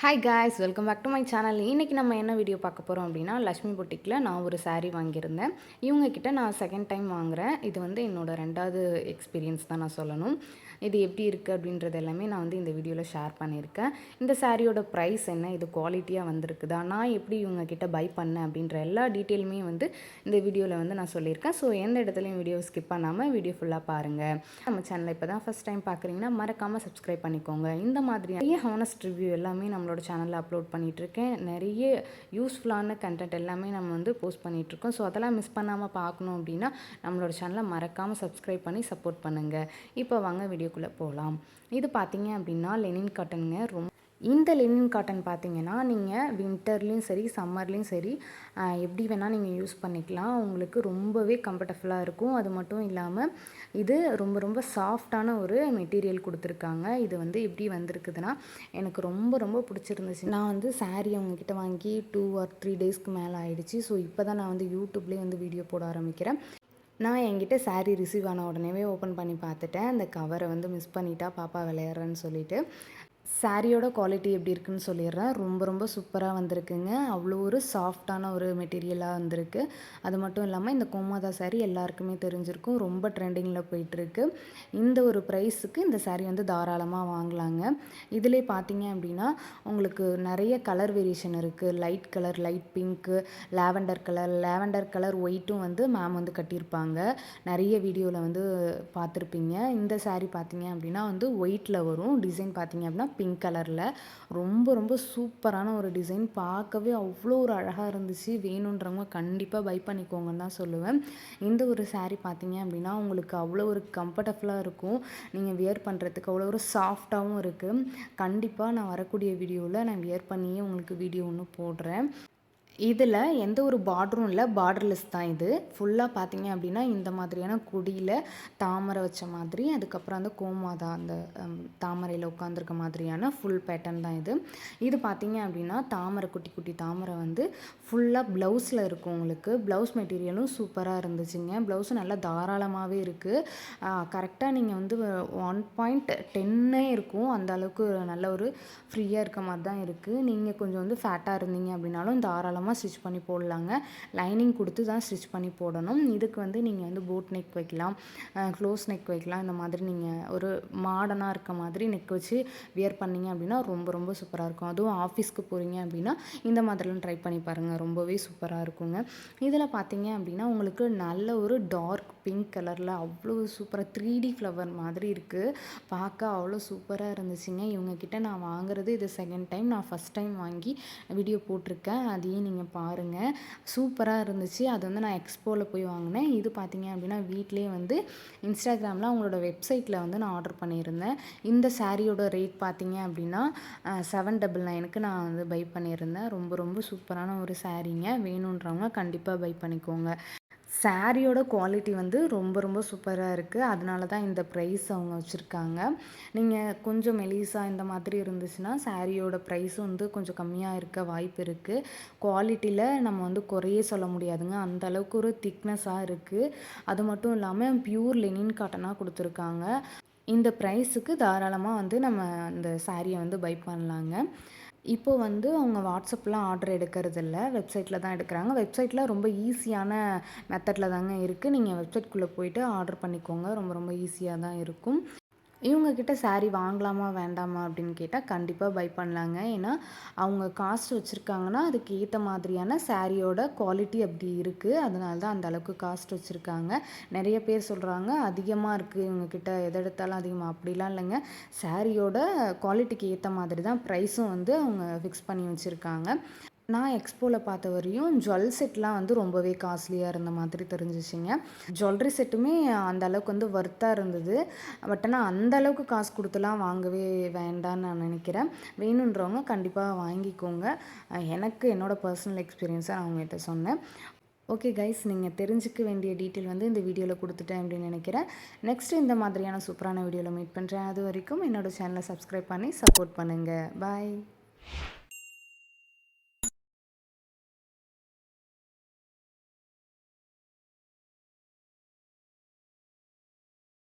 Hi guys welcome back to my channel இன்றைக்கி நம்ம என்ன வீடியோ பார்க்க போகிறோம் அப்படின்னா லக்ஷ்மி பொட்டிக்கில் நான் ஒரு சாரீ வாங்கியிருந்தேன். இவங்கக்கிட்ட நான் செகண்ட் டைம் வாங்குகிறேன் இது வந்து என்னோடய ரெண்டாவது எக்ஸ்பீரியன்ஸ் தான் நான் சொல்லணும். இது எப்படி இருக்குது அப்படின்றது எல்லாமே நான் வந்து இந்த வீடியோவில் ஷேர் பண்ணியிருக்கேன். இந்த சாரியோட ப்ரைஸ் என்ன? இது குவாலிட்டியாக வந்திருக்குதா? நான் எப்படி இவங்கக்கிட்ட பை பண்ணேன் அப்படின்ற எல்லா டீட்டெயிலுமே வந்து இந்த வீடியோவில் வந்து நான் சொல்லியிருக்கேன். ஸோ எந்த இடத்துலையும் வீடியோ ஸ்கிப் பண்ணாமல் வீடியோ ஃபுல்லாக பாருங்கள் நம்ம சேனலை இப்போ தான் ஃபஸ்ட் டைம் பார்க்குறீங்கன்னா மறக்காமல் சப்ஸ்கிரைப் பண்ணிக்கோங்க. இந்த மாதிரி ஹானஸ்ட் ரிவ்யூ எல்லாமே நம்ம நம்மளோட சேனலில் அப்லோட் பண்ணிகிட்ருக்கேன் நிறைய யூஸ்ஃபுல்லான கண்டென்ட் எல்லாமே நம்ம வந்து போஸ்ட் பண்ணிகிட்ருக்கோம் ஸோ அதெல்லாம் மிஸ் பண்ணாமல் பார்க்கணும் அப்படின்னா நம்மளோட சேனலை மறக்காமல் சப்ஸ்கிரைப் பண்ணி சப்போர்ட் பண்ணுங்கள் இப்போ வாங்க வீடியோக்குள்ளே போகலாம் இது பார்த்தீங்க அப்படின்னா லெனின் காட்டனுங்க ரொம்ப இந்த லெனின் காட்டன் பார்த்தீங்கன்னா நீங்கள் வின்டர்லேயும் சரி சம்மர்லேயும் சரி எப்படி வேணால் நீங்கள் யூஸ் பண்ணிக்கலாம். உங்களுக்கு ரொம்பவே கம்ஃபர்டபுளாக இருக்கும். அது மட்டும் இல்லாமல் இது ரொம்ப ரொம்ப சாஃப்டான ஒரு மெட்டீரியல் கொடுத்துருக்காங்க. இது வந்து எப்படி வந்திருக்குதுன்னா எனக்கு ரொம்ப ரொம்ப பிடிச்சிருந்துச்சு. நான் வந்து சாரீ அவங்கக்கிட்ட வாங்கி டூ ஆர் த்ரீ டேஸ்க்கு மேலே ஆயிடுச்சு. ஸோ இப்போ தான் நான் வந்து யூடியூப்லேயே வந்து வீடியோ போட ஆரம்பிக்கிறேன். நான் என்கிட்ட சாரீ ரிசீவ் ஆன உடனேவே ஓப்பன் பண்ணி பார்த்துட்டேன். அந்த கவரை வந்து மிஸ் பண்ணிட்டா பாப்பா விளையாடுறேன்னு சொல்லிட்டு. சாரியோட குவாலிட்டி எப்படி இருக்குன்னு சொல்லிடுறேன். ரொம்ப ரொம்ப சூப்பராக வந்திருக்குங்க. அவ்வளோ ஒரு சாஃப்டான ஒரு மெட்டீரியலாக வந்திருக்கு. அது மட்டும் இல்லாமல் இந்த கோமாதா சாரீ எல்லாருக்குமே தெரிஞ்சிருக்கும். ரொம்ப ட்ரெண்டிங்கில் போயிட்டுருக்கு. இந்த ஒரு ப்ரைஸுக்கு இந்த சாரீ வந்து தாராளமாக வாங்கலாங்க. இதிலே பார்த்தீங்க அப்படின்னா உங்களுக்கு நிறைய கலர் வேரியேஷன் இருக்குது light colour light pink lavender colour lavender colour ஒயிட்டும் வந்து மேம் வந்து கட்டியிருப்பாங்க. நிறைய வீடியோவில் வந்து பார்த்துருப்பீங்க இந்த சாரீ பார்த்தீங்க அப்படின்னா வந்து ஒயிட்டில் வரும். டிசைன் பார்த்தீங்க அப்படின்னா பிங்க் கலரில் ரொம்ப ரொம்ப சூப்பரான ஒரு டிசைன் பார்க்கவே அவ்வளோ ஒரு அழகாக இருந்துச்சு. வேணுன்றவங்க கண்டிப்பாக பை பண்ணிக்கோங்கன்னு தான் சொல்லுவேன். இந்த ஒரு சாரீ பார்த்தீங்க அப்படின்னா உங்களுக்கு அவ்வளோ ஒரு கம்ஃபர்டபுளாக இருக்கும். நீங்கள் வியர் பண்ணுறதுக்கு அவ்வளோ ஒரு சாஃப்டாகவும் இருக்குது கண்டிப்பாக நான் வரக்கூடிய வீடியோவில் நான் வியர் பண்ணியே உங்களுக்கு வீடியோ ஒன்று போடுறேன். இதில் எந்த ஒரு பார்டரும் இல்லை. பார்டர்லெஸ் தான் இது. ஃபுல்லாக பார்த்தீங்க அப்படின்னா இந்த மாதிரியான குடியில் தாமரை வச்ச மாதிரி அதுக்கப்புறம் அந்த கோமாதா அந்த தாமரையில் உட்காந்துருக்க மாதிரியான ஃபுல் பேட்டர்ன் தான் இது. இது பார்த்தீங்க அப்படின்னா தாமரை குட்டி குட்டி தாமரை வந்து ஃபுல்லாக ப்ளவுஸில் இருக்கும் உங்களுக்கு. ப்ளவுஸ் மெட்டீரியலும் சூப்பராக இருந்துச்சுங்க. ப்ளவுஸும் நல்லா தாராளமாகவே இருக்குது கரெக்டாக நீங்கள் வந்து ஒன் பாயிண்ட் டென்னே இருக்கும். அந்த அளவுக்கு நல்ல ஒரு ஃப்ரீயாக இருக்க மாதிரி தான் இருக்குது நீங்கள் கொஞ்சம் வந்து ஃபேட்டாக இருந்தீங்க அப்படின்னாலும் தாராளமாக ஸ்டிச் பண்ணி போடலாங்க. லைனிங் கொடுத்து தான் ஸ்டிச் பண்ணி போடணும். இதுக்கு வந்து நீங்கள் வந்து போட் நெக் வைக்கலாம். க்ளோஸ் நெக் வைக்கலாம். இந்த மாதிரி நீங்கள் ஒரு மாடர்னாக இருக்க மாதிரி நெக் வச்சு வியர் பண்ணீங்க அப்படின்னா ரொம்ப ரொம்ப சூப்பராக இருக்கும். அதுவும் ஆஃபீஸ்க்கு போகிறீங்க அப்படின்னா இந்த மாதிரிலாம் ட்ரை பண்ணி பாருங்கள் ரொம்பவே சூப்பராக இருக்குங்க. இதில் பார்த்தீங்க அப்படின்னா உங்களுக்கு நல்ல ஒரு டார்க் பிங்க் கலரில் அவ்வளோ சூப்பராக த்ரீ டி ஃப்ளவர் மாதிரி இருக்குது பார்க்க அவ்வளோ சூப்பராக இருந்துச்சுங்க. இவங்கக்கிட்ட நான் வாங்குறது இது செகண்ட் டைம் நான் ஃபஸ்ட் டைம் வாங்கி வீடியோ போட்டிருக்கேன். அதையும் நீங்கள் பாருங்கள் சூப்பராக இருந்துச்சு. அது வந்து நான் எக்ஸ்போவில் போய் வாங்கினேன். இது பார்த்தீங்க அப்படின்னா வீட்லேயே வந்து இன்ஸ்டாகிராமில் அவங்களோட வெப்சைட்டில் வந்து நான் ஆர்டர் பண்ணியிருந்தேன். இந்த சாரியோட ரேட் பார்த்தீங்க அப்படின்னா செவன் டபுள் நைனுக்கு நான் வந்து பை பண்ணியிருந்தேன். ரொம்ப ரொம்ப சூப்பரான ஒரு சாரீங்க வேணுன்றவங்க கண்டிப்பாக பை பண்ணிக்கோங்க. சாரியோட குவாலிட்டி வந்து ரொம்ப ரொம்ப சூப்பராக இருக்குது அதனால தான் இந்த ப்ரைஸ் அவங்க வச்சுருக்காங்க. நீங்கள் கொஞ்சம் மெலிசா இந்த மாதிரி இருந்துச்சுன்னா சாரியோட ப்ரைஸ் வந்து கொஞ்சம் கம்மியாக இருக்க வாய்ப்பு இருக்குது குவாலிட்டியில் நம்ம வந்து குறையே சொல்ல முடியாதுங்க. அந்த அளவுக்கு ஒரு திக்னஸாக இருக்குது அது மட்டும் இல்லாமல் பியூர் லெனின் காட்டனாக கொடுத்துருக்காங்க. இந்த ப்ரைஸுக்கு தாராளமாக வந்து நம்ம இந்த சாரியை வந்து பை பண்ணலாங்க. இப்போது வந்து அவங்க வாட்ஸ்அப்லாம் ஆர்டர் எடுக்கிறது இல்லை வெப்சைட்டில் தான் எடுக்கிறாங்க. வெப்சைட்டில் ரொம்ப ஈஸியான மெத்தடில் தாங்க இருக்குது நீங்கள் வெப்சைட்குள்ளே போயிட்டு ஆர்டர் பண்ணிக்கோங்க. ரொம்ப ரொம்ப ஈஸியாக தான் இருக்கும். இவங்கக்கிட்ட saree வாங்கலாமா வேண்டாமா அப்படின்னு கேட்டால் கண்டிப்பாக பை பண்ணலாங்க. ஏன்னா அவங்க காஸ்ட் வச்சுருக்காங்கன்னா அதுக்கு ஏற்ற மாதிரியான சாரியோட குவாலிட்டி அப்படி இருக்குது அதனால தான் அந்தளவுக்கு காஸ்ட் வச்சுருக்காங்க. நிறைய பேர் சொல்கிறாங்க அதிகமாக இருக்குது இவங்கக்கிட்ட எதை எடுத்தாலும் அதிகமாக அப்படிலாம் இல்லைங்க. சாரியோட குவாலிட்டிக்கு ஏற்ற மாதிரி தான் ப்ரைஸும் வந்து அவங்க ஃபிக்ஸ் பண்ணி வச்சுருக்காங்க. நான் எக்ஸ்போவில் பார்த்த வரையும் ஜுவல் செட்லாம் வந்து ரொம்பவே காஸ்ட்லியாக இருந்த மாதிரி தெரிஞ்சிச்சிங்க. ஜுவல்லரி செட்டுமே அந்த அளவுக்கு வந்து ஒர்த்தாக இருந்தது. பட் ஆனால் அந்த அளவுக்கு காசு கொடுத்துலாம் வாங்கவே வேண்டாம்னு நான் நினைக்கிறேன். வேணுன்றவங்க கண்டிப்பாக வாங்கிக்கோங்க. எனக்கு என்னோடய பர்சனல் எக்ஸ்பீரியன்ஸை நான் அவங்ககிட்ட சொன்னேன். ஓகே கைஸ் நீங்கள் தெரிஞ்சுக்க வேண்டிய டீட்டெயில் வந்து இந்த வீடியோவில் கொடுத்துட்டேன் அப்படின்னு நினைக்கிறேன். நெக்ஸ்ட்டு இந்த மாதிரியான சூப்பரான வீடியோவில் மீட் பண்ணுறேன் அது வரைக்கும் என்னோட சேனலை சப்ஸ்கிரைப் பண்ணி சப்போர்ட் பண்ணுங்கள் பாய்